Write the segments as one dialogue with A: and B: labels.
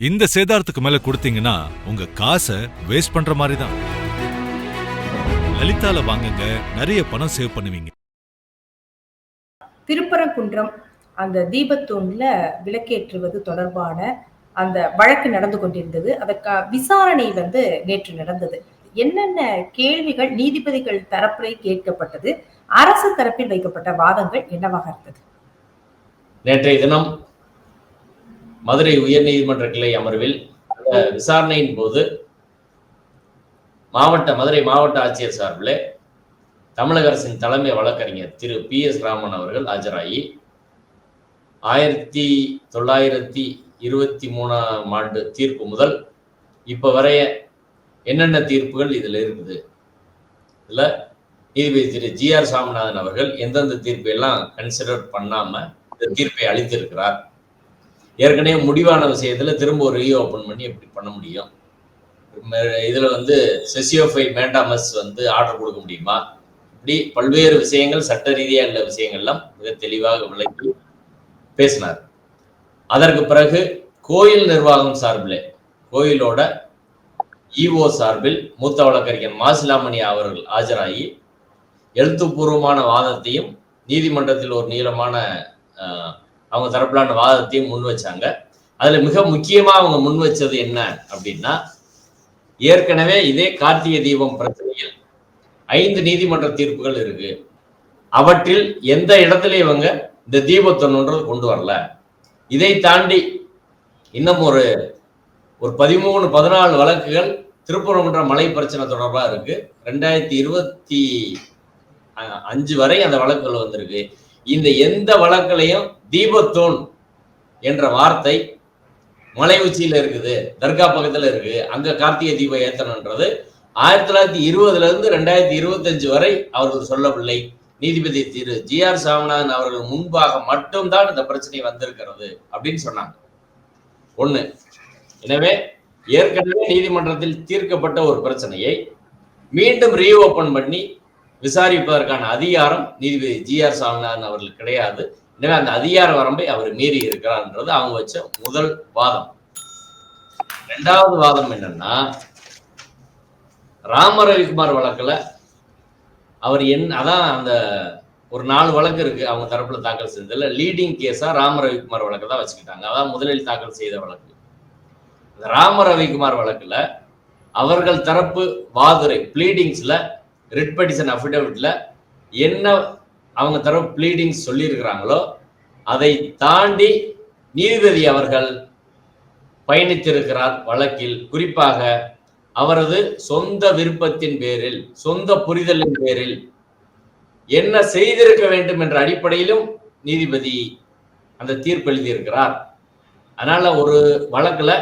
A: இந்த சேதாரத்துக்கு மேல கொடுத்தீங்கன்னா உங்க காசை வேஸ்ட் பண்ற மாதிரி தான் லலிதால வாங்குங்க நிறைய பணம் சேவ் பண்ணுவீங்க.
B: திருப்பரங்குன்றம் அந்த தீபத்தூண்ல விளக்கேற்றுவது தொடர்பான அந்த வழக்கு நடந்து கொண்டிருந்தது. அதற்கா விசாரணை வந்து நேற்று நடந்தது. என்னென்ன கேள்விகள் நீதிபதிகள் தரப்பிலே கேட்கப்பட்டது அரசு தரப்பில் வைக்கப்பட்ட வாதங்கள் என்னவாக இருந்தது?
C: நேற்றைய தினம் மதுரை உயர்நீதிமன்ற கிளை அமர்வில் விசாரணையின் போது மாவட்ட மதுரை மாவட்ட ஆட்சியர் சார்பில் தமிழக அரசின் தலைமை வழக்கறிஞர் திரு பி எஸ் ராமன் அவர்கள் ஆஜராகி ஆயிரத்தி தொள்ளாயிரத்தி இருபத்தி மூணாம் ஆண்டு தீர்ப்பு முதல் இப்போ வரைய என்னென்ன தீர்ப்புகள் இதில் இருக்குது? இதில் நீதிபதி திரு ஜி ஆர் சாமிநாதன் அவர்கள் எந்தெந்த தீர்ப்பை எல்லாம் கன்சிடர் பண்ணாம இந்த தீர்ப்பை அளித்திருக்கிறார்? ஏற்கனவே முடிவான விஷயத்துல திரும்ப ஒரு ரீ ஓப்பன் பண்ணி எப்படி பண்ண முடியும்? இதில் இதுல வந்து செசியோஃபை மேண்டாமஸ் வந்து ஆர்டர் கொடுக்க முடியுமா? இப்படி பல்வேறு விஷயங்கள் சட்ட ரீதியாக உள்ள விஷயங்கள்லாம் மிக தெளிவாக விளக்கி பேசினார். அதற்கு பிறகு கோயில் நிர்வாகம் சார்பில் கோயிலோட இஓ சார்பில் மூத்த வழக்கறிஞர் மாசிலாமணி அவர்கள் ஆஜராகி எழுத்துப்பூர்வமான வாதத்தையும் நீதிமன்றத்தில் ஒரு நீளமான அவங்க தரப்பிலான வாதத்தையும் முன் வச்சாங்க. அதுல மிக முக்கியமா அவங்க முன் வச்சது என்ன அப்படின்னா ஏற்கனவே இதே கார்த்திகை தீபம் பிரச்சனையில் ஐந்து நீதிமன்ற தீர்ப்புகள் இருக்கு. அவற்றில் எந்த இடத்துல இவங்க இந்த தீபத்தொன்னுன்றது கொண்டு வரல? இதை தாண்டி இன்னும் ஒரு ஒரு பதிமூணு பதினாலு வழக்குகள் திருப்பரங்குன்ற மலை பிரச்சனை தொடர்பாக இருக்கு. ரெண்டாயிரத்தி இருபத்தி அஞ்சு வரை அந்த வழக்குகள் வந்திருக்கு. இந்த எந்த வழக்குலையும் தீபத்தூண் என்ற வார்த்தை மலை உச்சியில் இருக்குது தர்கா பக்கத்தில் இருக்கு. அங்க கார்த்திகை தீபம் ஏத்தணுன்றது ஆயிரத்தி தொள்ளாயிரத்தி இருபதுல இருந்து ரெண்டாயிரத்தி இருபத்தஞ்சு வரை அவர்கள் சொல்லவில்லை. நீதிபதி திரு ஜி ஆர் சாமிநாதன் அவர்கள் முன்பாக மட்டும்தான் இந்த பிரச்சனை வந்திருக்கிறது அப்படின்னு சொன்னாங்க. ஒண்ணு. எனவே ஏற்கனவே நீதிமன்றத்தில் தீர்க்கப்பட்ட ஒரு பிரச்சனையை மீண்டும் ரீஓபன் பண்ணி விசாரிப்பதற்கான அதிகாரம் நீதிபதி ஜி ஆர் சாமிநாதன் அவர்களுக்கு கிடையாது. எனவே அந்த அதிகார வரம்பை அவர் மீறி இருக்கிறார்ன்றது அவங்க வச்ச முதல் வாதம். ரெண்டாவது வாதம் என்னன்னா ராம ரவிக்குமார் வழக்குல அவர் என் அதான் அந்த ஒரு நாலு வழக்கு இருக்கு அவங்க தரப்புல தாக்கல் செஞ்சதுல லீடிங் கேஸா ராம ரவிக்குமார் வழக்கு தான் வச்சுக்கிட்டாங்க. அதான் முதலில் தாக்கல் செய்த வழக்கு. ராம ரவிக்குமார் வழக்குல அவர்கள் தரப்பு வாதுரை ப்ளீடிங்ஸ்ல ரிட் பெட்டிஷன் அஃபிடவிட்ல என்ன அவங்க தரப்பு ப்ளீடிங்ஸ் சொல்லியிருக்கிறாங்களோ அதை தாண்டி நீதிபதி அவர்கள் பயணித்திருக்கிறார் வழக்கில். குறிப்பாக அவரது சொந்த விருப்பத்தின் பேரில் சொந்த புரிதலின் பேரில் என்ன செய்திருக்க வேண்டும் என்ற அடிப்படையிலும் நீதிபதி அந்த தீர்ப்பு எழுதியிருக்கிறார். அதனால ஒரு வழக்குல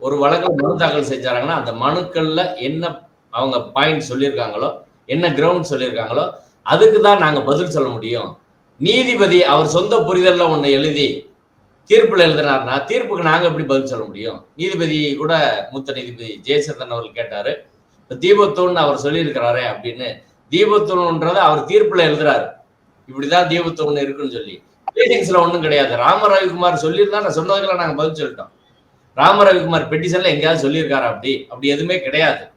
C: ஒரு வழக்கில் மனு தாக்கல் செஞ்சாங்கன்னா அந்த மனுக்கள்ல என்ன அவங்க பாயிண்ட் சொல்லியிருக்காங்களோ என்ன கிரவுண்ட் சொல்லியிருக்காங்களோ அதுக்கு தான் நாங்கள் பதில் சொல்ல முடியும். நீதிபதி அவர் சொந்த புரிதலில் ஒன்று எழுதி தீர்ப்பில் எழுதினார்னா தீர்ப்புக்கு நாங்கள் எப்படி பதில் சொல்ல முடியும்? நீதிபதி கூட மூத்த நீதிபதி ஜெயசந்திரன் அவர்கள் கேட்டார். இப்போ தீபத்தூன் அவர் சொல்லியிருக்கிறாரே அப்படின்னு. தீபத்தூண்ன்றத அவர் தீர்ப்பில் எழுதுறாரு. இப்படிதான் தீபத்தூன் இருக்குன்னு சொல்லி. ப்ளீடிங்ஸ்ல ஒன்றும் கிடையாது. ராம ரவிக்குமார் சொல்லியிருந்தா நான் சொன்னதுக்கெல்லாம் நாங்கள் பதில் சொல்லிட்டோம். ராம ரவிக்குமார் பெட்டிஷன்ல எங்கேயாவது சொல்லியிருக்காரா அப்படி? அப்படி எதுவுமே கிடையாது.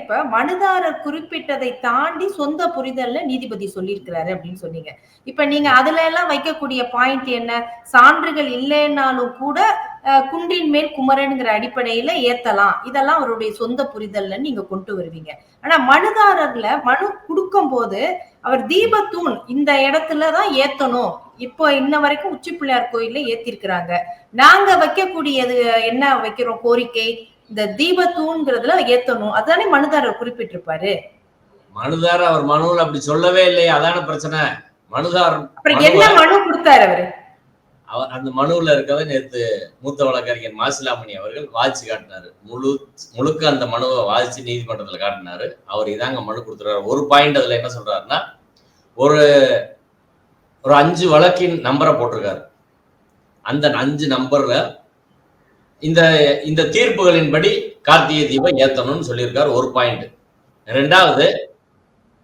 B: இப்ப மனுதாரர் குறிப்பிட்டதை தாண்டி சொந்த புரிதல்ல நீதிபதி சொல்லியிருக்கிறாரு அப்படின்னு சொன்னீங்க. இப்ப நீங்க அதுல எல்லாம் வைக்கக்கூடிய பாயிண்ட் என்ன? சான்றுகள் இல்லைன்னாலும் கூட அஹ், குன்றின் மேல் குமரனுங்கிற அடிப்படையில ஏத்தலாம். இதெல்லாம் அவருடைய சொந்த புரிதல்ல நீங்க கொண்டு வருவீங்க. ஆனா மனுதாரர்ல மனு கொடுக்கும் போது அவர் தீபத்தூண் இந்த இடத்துலதான் ஏத்தணும். இப்போ இன்ன வரைக்கும் உச்சி பிள்ளையார் கோயில்ல ஏத்திருக்கிறாங்க. நாங்க வைக்கக்கூடியது என்ன வைக்கிறோம்? கோரிக்கை. இந்த தீபத்தூண்கிறதுல ஏத்தணும். அதுதானே மனுதாரர் குறிப்பிட்டிருப்பாரு.
C: மனுதார் அவர் மனுவில் அப்படி சொல்லவே இல்லையே. அதான பிரச்சனை. மனுதார்
B: என்ன மனு கொடுத்தாரு அவரு?
C: அவர் அந்த மனுவில் இருக்கவே நேற்று மூத்த வழக்கறிஞர் மாசிலாமணி அவர்கள் வாசிச்சு காட்டினாரு. முழு முழுக்க அந்த மனுவை வாசிச்சு நீதிமன்றத்தில் காட்டினாரு. அவர் இதாங்க மனு கொடுத்துறாரு ஒரு பாயிண்ட் அதுல என்ன சொல்றாருன்னா ஒரு ஒரு அஞ்சு வழக்கின் நம்பரை போட்டிருக்காரு. அந்த அஞ்சு நம்பர்ல இந்த இந்த தீர்ப்புகளின்படி கார்த்திகை தீபம் ஏத்தணும்னு சொல்லியிருக்கார் ஒரு பாயிண்ட் ரெண்டாவது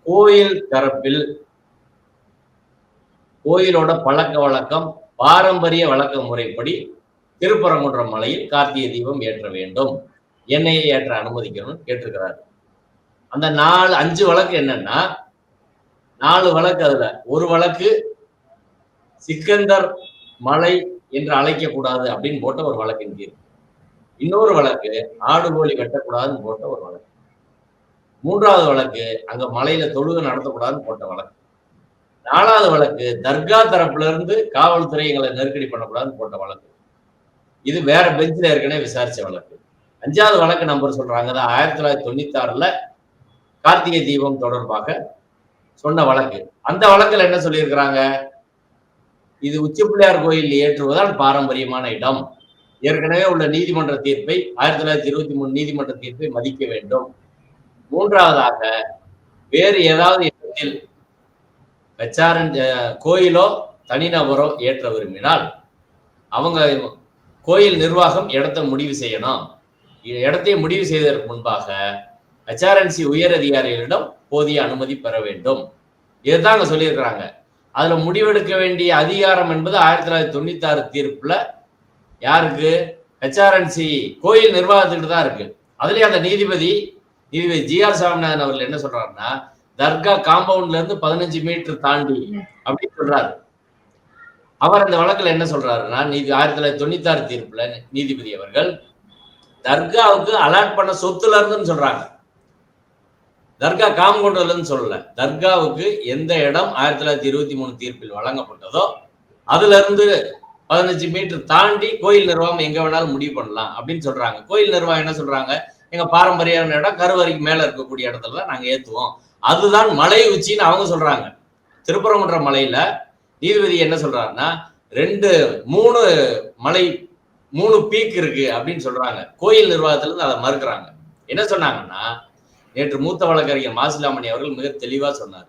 C: கோயில் தரப்பில் கோயிலோட பழக்க வழக்கம் பாரம்பரிய வழக்க முறைப்படி திருப்பரங்குன்றம் மலையில் கார்த்திகை தீபம் ஏற்ற வேண்டும். எண்ணெயை ஏற்ற அனுமதிக்கணும்னு கேட்டிருக்கிறார். அந்த நாலு அஞ்சு வழக்கு என்னன்னா நாலு வழக்கு அதுல. ஒரு வழக்கு சிக்கந்தர் மலை என்று அழைக்கக்கூடாது அப்படின்னு போட்ட ஒரு வழக்கின் தீர்ப்பு இன்னொரு வழக்கு ஆடு கோழி வெட்டக்கூடாதுன்னு போட்ட ஒரு வழக்கு. மூன்றாவது வழக்கு அங்க மலையில தொழுகை நடத்தக்கூடாதுன்னு போட்ட வழக்கு. நாலாவது வழக்கு தர்கா தரப்புல இருந்து காவல்துறை எங்களை நெருக்கடி பண்ணக்கூடாதுன்னு போட்ட வழக்கு. இது வேற பெஞ்சில் ஏற்கனவே விசாரிச்ச வழக்கு. அஞ்சாவது வழக்கு நம்பர் சொல்றாங்க தான் ஆயிரத்தி தொள்ளாயிரத்தி தொண்ணூத்தி ஆறுல கார்த்திகை தீபம் தொடர்பாக சொன்ன வழக்கு. அந்த வழக்குல என்ன சொல்லியிருக்கிறாங்க? இது உச்சி பிள்ளையார் கோயில் ஏற்றுவதால் பாரம்பரியமான இடம். ஏற்கனவே உள்ள நீதிமன்ற தீர்ப்பை ஆயிரத்தி தொள்ளாயிரத்தி இருபத்தி மூணு நீதிமன்ற தீர்ப்பை மதிக்க வேண்டும். மூன்றாவதாக வேறு ஏதாவது இடத்தில் கச்சாரன் கோயிலோ தனிநபரோ ஏற்ற விரும்பினால் அவங்க கோயில் நிர்வாகம் இடத்தை முடிவு செய்யணும். இடத்தை முடிவு செய்வதற்கு முன்பாக ஹெச்ஆர்என்சி உயர் அதிகாரிகளிடம் போதிய அனுமதி பெற வேண்டும். இதுதான் அங்க சொல்லியிருக்கிறாங்க. அதுல முடிவெடுக்க வேண்டிய அதிகாரம் என்பது ஆயிரத்தி தொள்ளாயிரத்தி தொண்ணூத்தி ஆறு தீர்ப்புல யாருக்கு? ஹெச்ஆர்என்சி கோயில் நிர்வாகத்துக்கிட்ட தான் இருக்கு. அதுலயே அந்த நீதிபதி நீதிபதி ஜி ஆர் சாமிநாதன் அவர்கள் என்ன சொல்றாருன்னா தர்கா காம்பவுண்ட்ல இருந்து பதினஞ்சு மீட்டர் தாண்டி அப்படின்னு சொல்றாரு. அவர் அந்த வழக்குல என்ன சொல்றாருன்னா நீதி ஆயிரத்தி தொள்ளாயிரத்தி தொண்ணூத்தி ஆறு தீர்ப்புல நீதிபதி அவர்கள் தர்காவுக்கு அலாட் பண்ண சொத்துல இருந்துன்னு சொல்றாங்க. தர்கா காம்பவுண்ட்ல இருந்து சொல்லல. தர்காவுக்கு எந்த இடம் ஆயிரத்தி தொள்ளாயிரத்தி இருபத்தி மூணு தீர்ப்பில் வழங்கப்பட்டதோ அதுல இருந்து பதினஞ்சு மீட்டர் தாண்டி கோயில் நிர்வாகம் எங்க வேணாலும் முடிவு பண்ணலாம் அப்படின்னு சொல்றாங்க. கோயில் நிர்வாகம் என்ன சொல்றாங்க? எங்க பாரம்பரியான இடம் கருவறைக்கு மேல இருக்கக்கூடிய இடத்துல தான் நாங்க ஏத்துவோம். அதுதான் மலை உச்சின்னு அவங்க சொல்றாங்க. திருப்பரங்குன்ற மலையில நீதிபதி என்ன சொல்றாருன்னா ரெண்டு மூணு மலை மூணு பீக் இருக்கு அப்படின்னு சொல்றாங்க. கோயில் நிர்வாகத்துல இருந்து அதை மறுக்கிறாங்க. என்ன சொன்னாங்கன்னா நேற்று மூத்த வழக்கறிஞர் மாசிலாமணி அவர்கள் மிக தெளிவா சொன்னார்.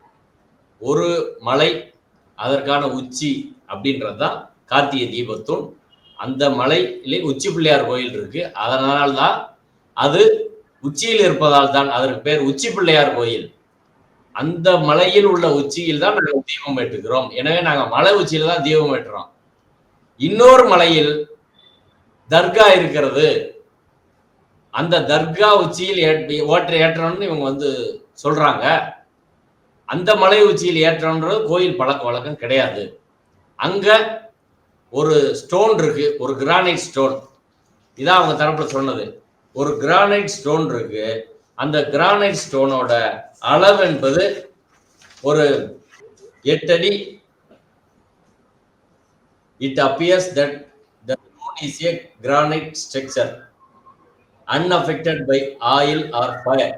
C: ஒரு மலை அதற்கான உச்சி அப்படின்றது தான் கார்த்திகை தீபத்தும் அந்த மலையிலே உச்சி பிள்ளையார் கோயில் இருக்கு. அதனால்தான் அது உச்சியில் இருப்பதால் தான் அதற்கு பேர் உச்சி பிள்ளையார் கோயில். அந்த மலையில் உள்ள உச்சியில் தான் நாங்கள் தீபம் ஏற்றுகிறோம். எனவே நாங்கள் மலை உச்சியில் தான் தீபம் ஏற்றுறோம். இன்னொரு மலையில் தர்கா இருக்கிறது. அந்த தர்கா உச்சியில் ஏற்றி- ஓற்ற ஏற்றணும்னு இவங்க வந்து சொல்றாங்க. அந்த மலை உச்சியில் ஏற்றணுன்றது கோயில் பழக்க வழக்கம் கிடையாது. அங்க ஒரு ஸ்டோன் இருக்கு ஒரு கிரானைட் ஸ்டோன் இதான் அவங்க தரப்புல சொன்னது. ஒரு கிரானைட் ஸ்டோன் இருக்கு. அந்த கிரானைட் ஸ்டோனோட அளவு என்பது ஒரு எட்டடி it appears that the stone is a granite structure unaffected by oil or fire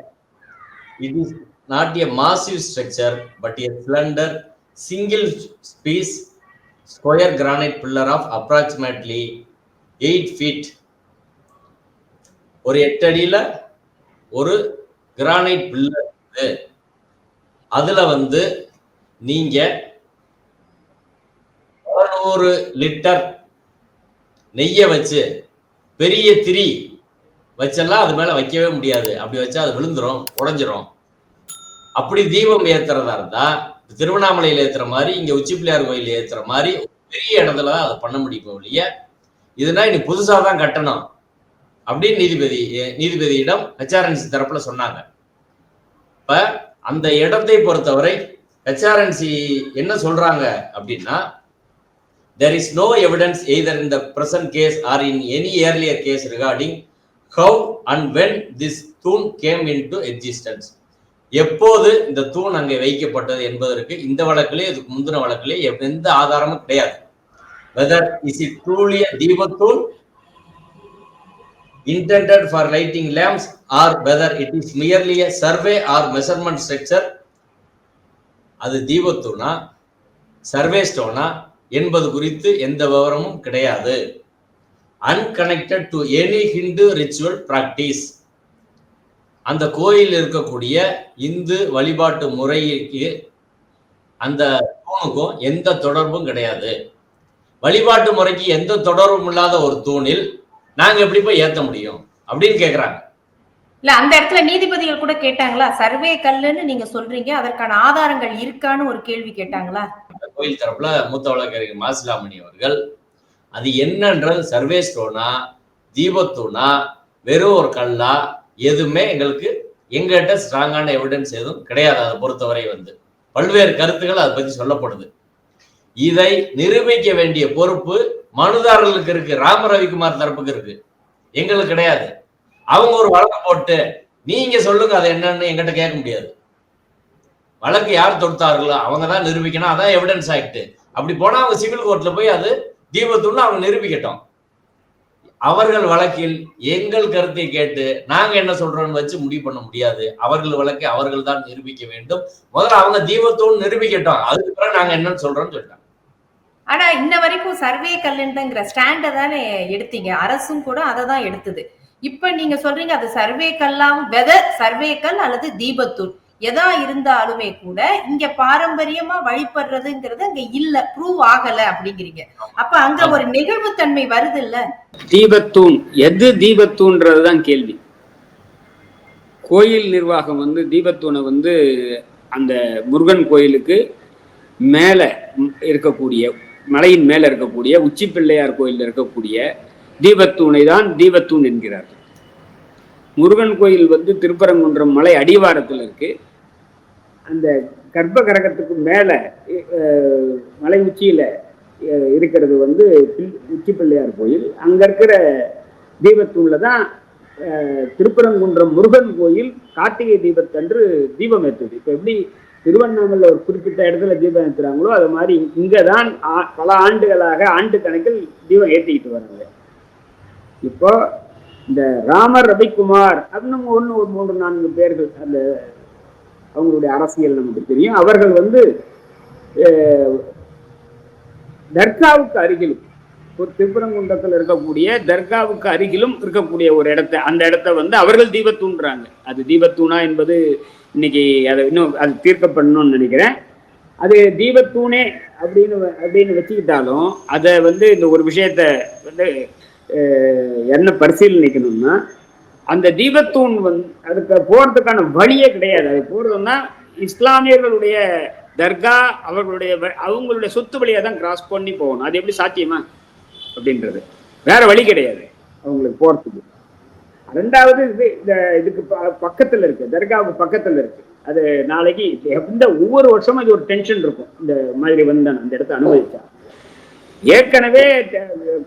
C: it is not a massive structure but a slender, single piece square granite pillar of approximately eight feet. ஒரு எட்டு அடியில் ஒரு granite pillar இருக்கு. அதுல வந்து நீங்க பதினோரு litre நெய்யை வச்சு பெரிய திரி வச்செல்லாம் அது மேல வைக்கவே முடியாது. அப்படி வச்சா அது விழுந்துரும் உடைஞ்சிரும். அப்படி தீபம் ஏத்துறதா இருந்தால் திருவண்ணாமலையில் ஏத்துற மாதிரி இங்க உச்சி பிள்ளையார் கோயில் ஏத்துற மாதிரி பெரிய இடத்துல தான் அதை பண்ண முடியும் இல்லையா? இதுனா இனி புதுசாக தான் கட்டணும் அப்படின்னு நீதிபதி நீதிபதியிடம் ஹெச்ஆர்என்சி தரப்புல சொன்னாங்க. இப்ப அந்த இடத்தை பொறுத்தவரை ஹெச்ஆர்என்சி என்ன சொல்றாங்க அப்படின்னா there is no evidence either in the present case or in any earlier case regarding how and when this தூண் கேம் இன் டு எக்ஸிஸ்டன்ஸ் எப்போது இந்த தூண் அங்கே வைக்கப்பட்டது என்பதற்கு இந்த வழக்கிலே இதுக்கு முந்தின வழக்கிலே எந்த ஆதாரமும் கிடையாது. வெதர் இஸ் இட் ட்ரூலி தீபத்தூண் intended for lighting lamps or whether it is merely a survey or measurement structure அது தீபத்தூணா சர்வே ஸ்டோனா என்பது குறித்து எந்த விவரமும் கிடையாது. Unconnected to any Hindu ritual practice அந்த கோயில் இருக்கக்கூடிய இந்து வழிபாட்டு முறைக்கு அந்த தூணுக்கும் எந்த தொடர்பும் கிடையாது. வழிபாட்டு முறைக்கு எந்த தொடர்பும் இல்லாத ஒரு தூணில் நாங்க எப்படி போய் ஏத்த முடியும்? அப்படின்னு கேக்குறாங்க.
B: இல்ல அந்த இடத்துல நீதிபதிகள் கூட கேட்டாங்களா? சர்வே கல்லுன்னு நீங்க சொல்றீங்க அதற்கான ஆதாரங்கள் இருக்கான்னு ஒரு கேள்வி கேட்டாங்களா?
C: கோயில் தரப்புல மூத்த வழக்கறிஞர் மாசிலாமணி அவர்கள் அது என்னன்றது சர்வே ஸ்டோனா தீபத்தூணா வெறும் ஒரு கல்லா எதுவுமே எங்களுக்கு எங்ககிட்ட ஸ்ட்ராங்கான எவிடன்ஸ் எதுவும் கிடையாது. அதை பொறுத்தவரை வந்து பல்வேறு கருத்துக்கள் அதை பத்தி சொல்லப்படுது. இதை நிரூபிக்க வேண்டிய பொறுப்பு மனுதாரர்களுக்கு இருக்கு. ராம ரவிக்குமார் தரப்புக்கு இருக்கு. எங்களுக்கு கிடையாது. அவங்க ஒரு வழக்கு போட்டு நீங்க சொல்லுங்க அது என்னன்னு எங்கிட்ட கேட்க முடியாது. வழக்கு யார் தொடுத்தார்களோ அவங்க தான் நிரூபிக்கணும். அதான் எவிடன்ஸ் ஆக்ட் அப்படி போனா அவங்க சிவில் கோர்ட்ல போய் அது தீபத்துன்னு அவங்க நிரூபிக்கட்டும். அவர்கள் வழக்கில் எங்கள் கருத்தை கேட்டு நாங்க என்ன சொல்றோம்னு வச்சு முடிவு பண்ண முடியாது. அவர்கள் வழக்கை அவர்கள் தான் நிரூபிக்க வேண்டும். முதல்ல அவங்க தீபத்தோடு நிரூபிக்கட்டும். அதுக்கு பிறகு நாங்க என்னன்னு சொல்றோம்னு சொல்லிட்டாங்க.
B: ஆனா இன்ன வரைக்கும் சர்வே கல்லுங்கிற ஸ்டாண்ட தானே எடுத்தீங்க. அரசும் கூட அதை தான் எடுத்தது. இப்ப நீங்க சொல்றீங்க அது சர்வே கல்லாம் வெதர் சர்வே கல் அல்லது தீபத்தூர் எதா இருந்தாலுமே கூட இங்க பாரம்பரியமா வழிபடுறதுங்கிறது அங்க இல்ல ப்ரூவ் ஆகல அப்படிங்கிறீங்க. அப்ப அங்க ஒரு நெகிழ்வுத்தன்மை வருது இல்ல
D: தீபத்தூண் எது தீபத்தூன்றதுதான் கேள்வி. கோயில் நிர்வாகம் வந்து தீபத்தூணை வந்து அந்த முருகன் கோயிலுக்கு மேலே இருக்கக்கூடிய மலையின் மேலே இருக்கக்கூடிய உச்சி பிள்ளையார் கோயிலில் இருக்கக்கூடிய தீபத்தூணை தான் தீபத்தூண் என்கிறார் முருகன் கோயில் வந்து திருப்பரங்குன்றம் மலை அடிவாரத்தில் இருக்கு. அந்த கர்ப்ப கரகத்துக்கு மேலே மலை உச்சியில் இருக்கிறது வந்து உச்சிப்பிள்ளையார் உச்சி பிள்ளையார் கோயில். அங்கே இருக்கிற தீபத்தூண்ல தான் திருப்பரங்குன்றம் முருகன் கோயில் கார்த்திகை தீபத்தன்று தீபம் ஏற்றுது இப்போ எப்படி திருவண்ணாமலை ஒரு குறிப்பிட்ட இடத்துல தீபம் ஏற்றுறாங்களோ அது மாதிரி இங்கே தான் ஆ- பல ஆண்டுகளாக ஆண்டு கணக்கில் தீபம் ஏற்றிக்கிட்டு வராங்க. இப்போ இந்த ராமர் ரவிக்குமார் அப்படின்னு ஒன்று ஒரு மூன்று நான்கு பேர்கள் அந்த அவங்களுடைய அரசியல் நமக்கு தெரியும். அவர்கள் வந்து தர்காவுக்கு அருகிலும் ஒரு திருப்பரங்குன்றத்தில் இருக்கக்கூடிய தர்காவுக்கு அருகிலும் இருக்கக்கூடிய ஒரு இடத்த அந்த இடத்த வந்து அவர்கள் தீபத்தூண்றாங்க. அது தீபத்தூணா என்பது இன்னைக்கு அதை இன்னும் அது தீர்க்கப்படணும்னு நினைக்கிறேன். அது தீபத்தூணே அப்படின்னு அப்படின்னு வச்சுக்கிட்டாலும் அதை வந்து இந்த ஒரு விஷயத்த வந்து அஹ், என்ன பரிசீலனைக்கணும்னா அந்த தீபத்தூண் வந்து அதுக்கு போறதுக்கான வழியே கிடையாது. அது போறதுன்னா இஸ்லாமியர்களுடைய தர்கா அவர்களுடைய அவங்களுடைய சொத்து வழியாக தான் கிராஸ் பண்ணி போகணும். அது எப்படி சாத்தியமா? அப்படின்றது. வேற வழி கிடையாது அவங்களுக்கு போறதுக்கு. ரெண்டாவது இது இந்த இதுக்கு ப- பக்கத்துல இருக்கு. தர்காவுக்கு பக்கத்துல இருக்கு. அது நாளைக்கு எந்த ஒவ்வொரு வருஷமும் அது ஒரு டென்ஷன் இருக்கும். இந்த மாதிரி வந்தான் அந்த இடத்த அனுபவிச்சா. ஏற்கனவே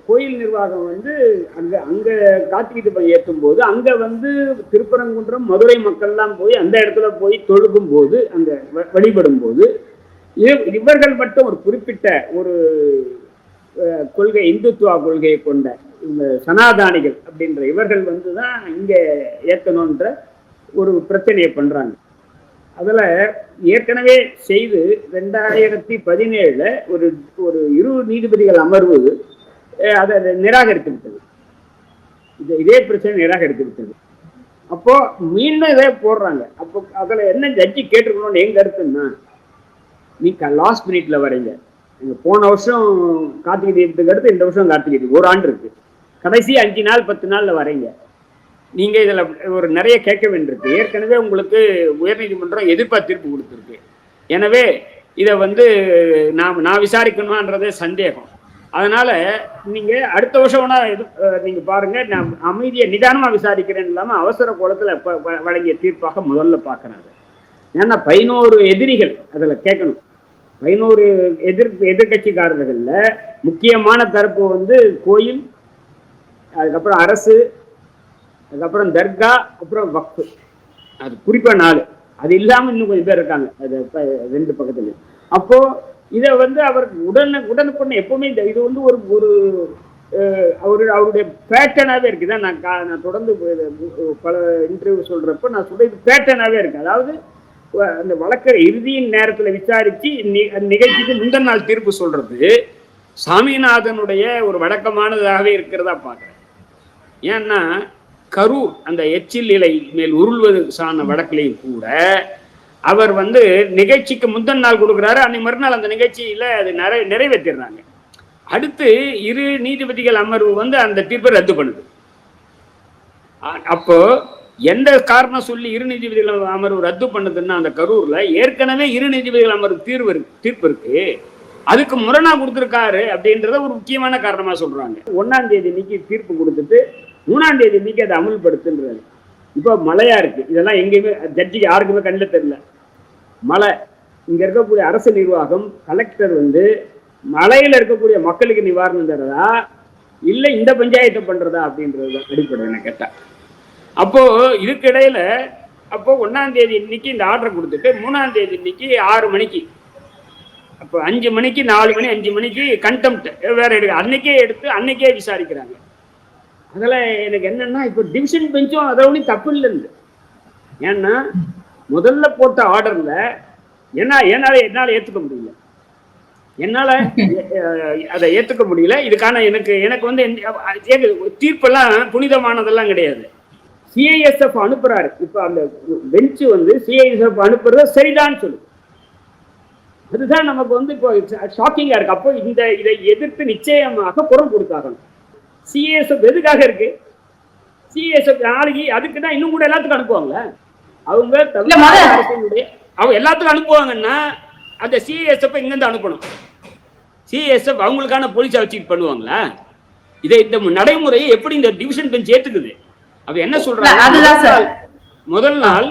D: கோயில் நிர்வாகம் வந்து அங்க அங்க கார்த்திகை தீபம் ஏற்றும் போது அங்க வந்து திருப்பரங்குன்றம் மதுரை மக்கள்லாம் போய் அந்த இடத்துல போய் தொழுகும் போது அந்த வ- வழிபடும் போது இவர்கள் மட்டும் ஒரு குறிப்பிட்ட ஒரு கொள்கை இந்துத்துவா கொள்கையை கொண்ட இந்த சனாதானிகள் அப்படின்ற இவர்கள் வந்து தான் இங்கே ஏற்றணுன்ற ஒரு பிரச்சனையை பண்றாங்க. அதுல ஏற்கனவே செய்து ரெண்டாயிரத்தி பதினேழுல ஒரு ஒரு இரு நீதிபதிகள் அமர்வு அதை நிராகரித்து விட்டது இது இதே பிரச்சனை நிராகரித்து விட்டது அப்போ மீண்டும் இதே போடுறாங்க. அப்போ அதுல என்ன ஜட்ஜி கேட்டுருக்கணும்னு எங்க கருத்துன்னா நீ லாஸ்ட் மினிட்ல வரீங்க. நீங்க போன வருஷம் கார்த்திகை தீபத்துக்கு அடுத்து இந்த வருஷம் கார்த்திகை தீபம் ஒரு ஆண்டு இருக்கு. கடைசி அஞ்சு நாள் பத்து நாள்ல வரீங்க. நீங்கள் இதில் ஒரு நிறைய கேட்க வேண்டியிருக்கு. ஏற்கனவே உங்களுக்கு உயர்நீதிமன்றம் எதிர்ப்பா தீர்ப்பு கொடுத்துருக்கு. எனவே இதை வந்து நாம் நான் விசாரிக்கணுமான்றதே சந்தேகம். அதனால நீங்கள் அடுத்த வருஷம் வேணா எது நீங்கள் பாருங்கள் நான் அமைதியை நிதானமாக விசாரிக்கிறேன் இல்லாமல் அவசர கோலத்தில் ப- வ- வழங்கிய தீர்ப்பாக முதல்ல பார்க்குறாங்க ஏன்னா பதினோரு எதிரிகள் அதில் கேட்கணும். பதினோரு எதிர் எதிர்கட்சிக்காரர்களில் முக்கியமான தரப்பு வந்து கோயில் அதுக்கப்புறம் அரசு அதுக்கப்புறம் தர்கா அப்புறம் வக்ஃபு. அது குறிப்பாக நாலு. அது இல்லாமல் இன்னும் கொஞ்சம் பேர் இருக்காங்க. அது ரெண்டு பக்கத்துல அப்போ இதை வந்து அவர் உடனே உடனுக்குடனே எப்பவுமே இந்த இது வந்து ஒரு ஒரு அஹ், அவரு அவருடைய பேட்டர்னாகவே இருக்குது நான் கா- நான் தொடர்ந்து பல இன்டர்வியூ சொல்கிறப்ப நான் சொல்ற இது பேட்டர்னாகவே இருக்குது அதாவது அந்த வழக்கை இறுதியின் நேரத்தில் விசாரித்து நி- நிகழ்ச்சிக்கு முந்தின நாள் தீர்ப்பு சொல்கிறது சாமிநாதனுடைய ஒரு வழக்கமானதாகவே இருக்கிறதா பார்க்குறேன். ஏன்னா கரூர் அந்த எச்சில் இலை மேல் உருள்வது சார்ந்த வழக்கிலையும் கூட அவர் வந்து நிகழ்ச்சிக்கு முந்தன் நாள் கொடுக்குறாரு அன்னைக்கு மறுநாள் அந்த நிகழ்ச்சியில் அது நிறை நிறைவேற்றிடுறாங்க. அடுத்து இரு நீதிபதிகள் அமர்வு வந்து அந்த தீர்ப்பை ரத்து பண்ணுது. அப்போ எந்த காரணம் சொல்லி இரு நீதிபதிகள் அமர்வு ரத்து பண்ணுதுன்னா அந்த கரூர்ல ஏற்கனவே இரு நீதிபதிகள் அமர்வு தீர்வு இருக்கு தீர்ப்பு இருக்கு. அதுக்கு முரணா கொடுத்துருக்காரு அப்படின்றத ஒரு முக்கியமான காரணமா சொல்றாங்க. ஒன்னாம் தேதி இன்னைக்கு தீர்ப்பு கொடுத்துட்டு மூணாம் தேதி இன்னைக்கு அதை அமுல்படுத்துன்றாரு. இப்போ மழையா இருக்கு. இதெல்லாம் எங்கேயுமே ஜட்ஜிக்கு யாருக்குமே கண்ணில் தெரியல. மழை. இங்கே இருக்கக்கூடிய அரசு நிர்வாகம் கலெக்டர் வந்து மலையில் இருக்கக்கூடிய மக்களுக்கு நிவாரணம் தரதா இல்லை இந்த பஞ்சாயத்தை பண்ணுறதா அப்படின்றது தான் அடிப்படை நான் கேட்டேன். அப்போது இதுக்கிடையில் அப்போ தேதி இன்னைக்கு இந்த ஆர்டர் கொடுத்துட்டு மூணாம் தேதி இன்னைக்கு ஆறு மணிக்கு அப்போ அஞ்சு மணிக்கு நாலு மணி அஞ்சு மணிக்கு கண்டெம்ட் வேற எடுக்க அன்னைக்கே எடுத்து அன்னைக்கே விசாரிக்கிறாங்க. அதில் எனக்கு என்னன்னா இப்போ டிவிஷன் பெஞ்சும் அதை ஒன்றும் தப்பு இல்லைன்னு ஏன்னா முதல்ல போட்ட ஆர்டர்ல என்ன என்னால என்னால ஏத்துக்க முடியல. என்னால அதை ஏத்துக்க முடியல. இதுக்கான எனக்கு எனக்கு வந்து தீர்ப்பெல்லாம் புனிதமானதெல்லாம் கிடையாது. சிஐஎஸ்எஃப் அனுப்புறாரு. இப்ப அந்த பெஞ்ச் வந்து சிஐஎஸ்எஃப் அனுப்புறத சரிதான் சொல்லுது அதுதான் நமக்கு வந்து இப்போ ஷாக்கிங்கா இருக்கு. அப்போ இந்த இதை எதிர்த்து நிச்சயமாக புறம் கொடுத்தாகணும். சிஎஸ்எஃப் எதுக்காக இருக்கு? சிஎஸ்எஃப் நாளைக்கு அதுக்கு தான் இன்னும் கூட எல்லாத்துக்கும் அனுப்புவாங்களே? அவங்க அரசினுடைய அவங்க எல்லாத்துக்கும் அனுப்புவாங்கன்னா அந்த சிஎஸ்எஃப் இங்கிருந்து அனுப்பணும். சிஎஸ்எஃப் அவங்களுக்கான போலீஸை வச்சுட்டு பண்ணுவாங்களா? இதை இந்த நடைமுறையை எப்படி இந்த டிவிஷன் பெஞ்ச் ஏத்துக்குது அப்ப என்ன சொல்றாங்க. முதல் நாள்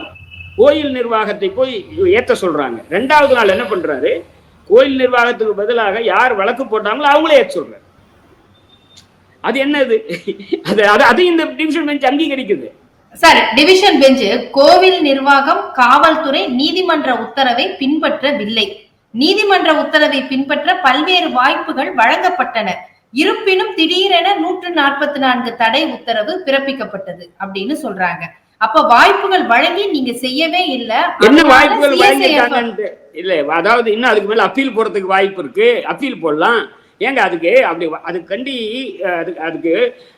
D: கோயில் நிர்வாகத்தை போய் ஏத்த சொல்றாங்க. ரெண்டாவது நாள் என்ன பண்றாரு? கோயில் நிர்வாகத்துக்கு பதிலாக யார் வழக்கு போட்டாங்களோ அவங்களே ஏற்ற சொல்றாரு. அது என்னது? அது அது இந்த டிவிஷன் பெஞ்ச் அங்கீகரிக்குது.
B: சார் டிவிஷன் பெஞ்ச் கோவில் நிர்வாகம் காவல்துறை நீதிமன்ற உத்தரவை பின்பற்றவில்லை. நீதிமன்ற உத்தரவை பின்பற்ற பல்வேறு வாய்ப்புகள் வழங்கப்பட்டன. இருப்பினும் திடீரென நூற்று நாற்பத்தி நான்கு தடை உத்தரவு பிறப்பிக்கப்பட்டது அப்படின்னு சொல்றாங்க. அப்ப வாய்ப்புகள் வழங்கி நீங்க செய்யவே இல்ல.
D: என்ன வாய்ப்புகள் இல்ல அதாவது இன்னும் அதுக்கு மேல அப்பீல் போறதுக்கு வாய்ப்பு இருக்கு. அப்பீல் போடலாம். ஏங்க அதுக்கு அப்படி வ- அதுக்கு கண்டி அதுக்கு அதுக்கு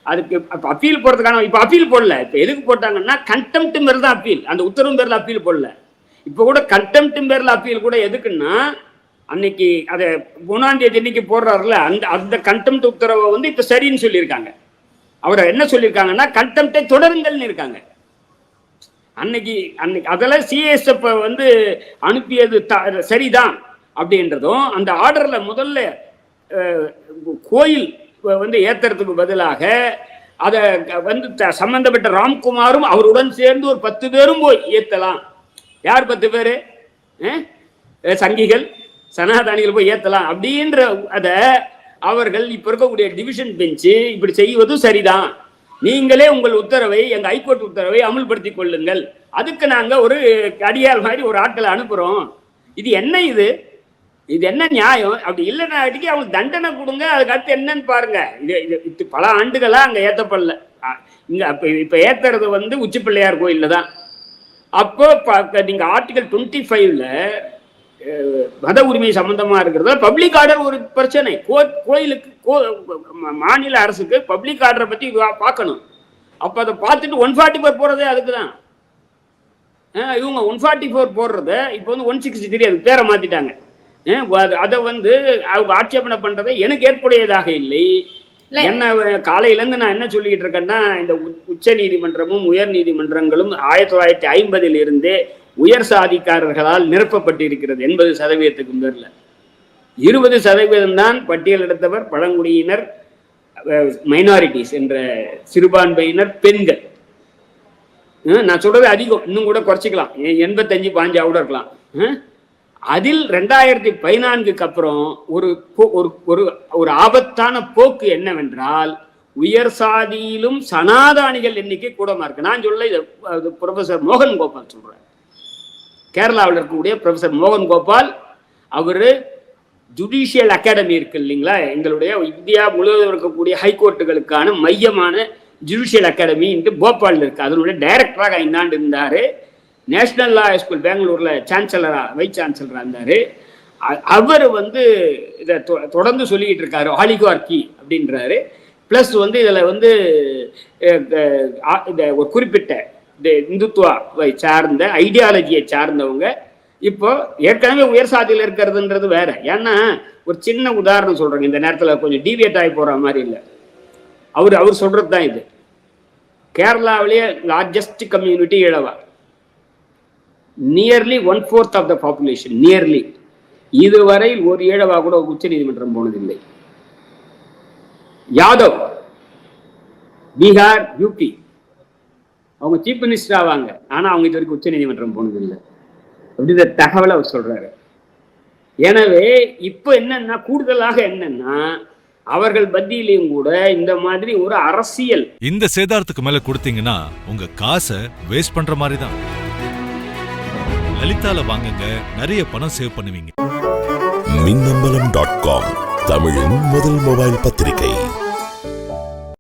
D: அதுக்கு அப்ப அப்பீல் போடுறதுக்கான இப்போ அப்பீல் போடல. இப்போ எதுக்கு போட்டாங்கன்னா கண்டெம்ட் பேர் தான் அப்பீல் அந்த உத்தரவு பேரில் அப்பீல் போடல. இப்போ கூட கண்டெம்ட் பேரில் அப்பீல் கூட எதுக்குன்னா அன்னைக்கு அதை மூணாம் தேதி இன்னைக்கு போடுறாருல அந்த அந்த கண்டெம்ட் உத்தரவை வந்து இப்போ சரின்னு சொல்லியிருக்காங்க. அவரை என்ன சொல்லியிருக்காங்கன்னா கண்டெம்ட்டை தொடருங்கள்னு இருக்காங்க. அன்னைக்கு அன்னைக்கு அதெல்லாம் சிஎஸ்எஃப் வந்து அனுப்பியது சரிதான் அப்படின்றதும் அந்த ஆர்டரில் முதல்ல கோயில் வந்து ஏத்துறதுக்கு பதிலாக அதை வந்து சம்பந்தப்பட்ட ராம்குமாரும் அவருடன் சேர்ந்து ஒரு பத்து பேரும் போய் ஏத்தலாம். யார் பத்து பேர்? சங்கிகள் சனாதானிகள் போய் ஏத்தலாம். அப்படின்ற அதை அவர்கள் இப்போ இருக்கக்கூடிய டிவிஷன் பெஞ்சு இப்படி செய்வதும் சரிதான். நீங்களே உங்கள் உத்தரவை எங்கள் ஹைகோர்ட் உத்தரவை அமுல்படுத்தி கொள்ளுங்கள். அதுக்கு நாங்கள் ஒரு அடியால் மாதிரி ஒரு ஆட்களை அனுப்புகிறோம் இது என்ன இது? இது என்ன நியாயம்? அப்படி இல்லைனாட்டிக்கு அவங்களுக்கு தண்டனை கொடுங்க அதுக்கு அடுத்து என்னன்னு பாருங்க. இது இது பல ஆண்டுகளாக அங்கே ஏற்றப்படல இங்கே இங்க அப்ப இப்ப ஏத்துறது வந்து உச்சி பிள்ளையார் கோயில்ல தான். அப்போ ப- நீங்க ஆர்டிகல் டுவெண்ட்டி ஃபைவ்ல மத உரிமை சம்பந்தமா இருக்கிறதுல பப்ளிக் ஆர்டர் ஒரு பிரச்சனை. கோ கோயிலுக்கு கோ மாநில அரசுக்கு பப்ளிக் ஆர்டரை பத்தி பார்க்கணும். அப்ப அதை பார்த்துட்டு ஒன் ஃபார்ட்டி ஃபோர் போறதே அதுக்கு தான். இவங்க ஒன் ஃபார்ட்டி ஃபோர் போடுறத இப்போ வந்து ஒன் சிக்ஸ்டி த்ரீ அதுக்கு பேரை மாத்திட்டாங்க. அது- அதை வந்து அவங்க ஆட்சேபனை பண்றதை எனக்கு ஏற்புடையதாக இல்லை. என்ன காலையில இருந்து நான் என்ன சொல்லிட்டு இருக்கேன்னா இந்த உச்ச நீதிமன்றமும் உயர் நீதிமன்றங்களும் ஆயிரத்தி தொள்ளாயிரத்தி ஐம்பதில் இருந்தே உயர் சாதிக்காரர்களால் நிரப்பப்பட்டிருக்கிறது எண்பது சதவீதத்துக்கு மேல. இருபது சதவீதம் தான் பட்டியலிடத்தவர் பழங்குடியினர் மைனாரிட்டிஸ் என்ற சிறுபான்மையினர் பெண்கள். நான் சொல்றது அதிகம். இன்னும் கூட குறைச்சிக்கலாம். எண்பத்தஞ்சு பாஞ்சா கூட இருக்கலாம்? அதில் ரெண்டாயிரத்தி பதினான்குக்கு அப்புறம் ஒரு போ- ஒரு ஒரு ஒரு ஆபத்தான போக்கு என்னவென்றால் உயர் சாதியிலும் சனாதானிகள் எண்ணிக்கை கூடமா இருக்கு. நான் சொல்ல அது ப்ரொஃபசர் மோகன் கோபால் சொல்றேன் கேரளாவில் இருக்கக்கூடிய ப்ரொஃபசர் மோகன் கோபால் அவரு ஜுடிஷியல் அகாடமி இருக்கு இல்லைங்களா? எங்களுடைய இந்தியா முழுவதும் இருக்கக்கூடிய ஹைகோர்ட்டுகளுக்கான மையமான ஜுடிஷியல் அகாடமி இன்று போபாலில் இருக்கு. அதனுடைய டைரக்டராக ஐந்தாண்டு இருந்தாரு. நேஷ்னல் லா ஸ்கூல் பெங்களூர்ல சான்சலரா வைஸ் சான்சலரா இருந்தாரு. அவர் வந்து இதை தொ- தொடர்ந்து சொல்லிக்கிட்டு இருக்காரு ஆலிகார்கி அப்படின்றாரு. ப்ளஸ் வந்து இதில் வந்து இந்த ஒரு குறிப்பிட்ட இந்த இந்துத்துவாவை சார்ந்த ஐடியாலஜியை சார்ந்தவங்க. இப்போ ஏற்கனவே உயர் சாதியில் இருக்கிறதுன்றது வேற. ஏன்னா ஒரு சின்ன உதாரணம் சொல்றேங்க இந்த நேரத்தில் கொஞ்சம் டீவியேட் ஆகி போற மாதிரி இல்லை. அவர் அவர் சொல்றது தான் இது. கேரளாவிலேயே largest community Ezhava nearly one fourth of the population nearly இதுவரை ஒரு ஏழவா கூட உச்ச நீதிமன்றம் போனதில்லை. யாதவ் பீகார் யூபி அவங்க சீஃப் மினிஸ்டர் ஆவாங்க. ஆனா அவங்க இது வரைக்கும் உச்ச நீதிமன்றம் போனதில்லை அப்படின்ற தகவலை அவர் சொல்றாரு. எனவே இப்ப என்னன்னா கூடுதலாக என்னன்னா அவர்கள் மத்தியிலையும் கூட இந்த மாதிரி ஒரு அரசியல்.
A: இந்த சேதாரத்துக்கு மேல கொடுத்தீங்கன்னா உங்க காசை வேஸ்ட் பண்ற மாதிரி தான் லலிதால வாங்குங்க நிறைய பணம் சேவ் பண்ணுவீங்க.
E: மின்னம்பலம் டாட் காம் தமிழின் முதல் மொபைல் பத்திரிகை.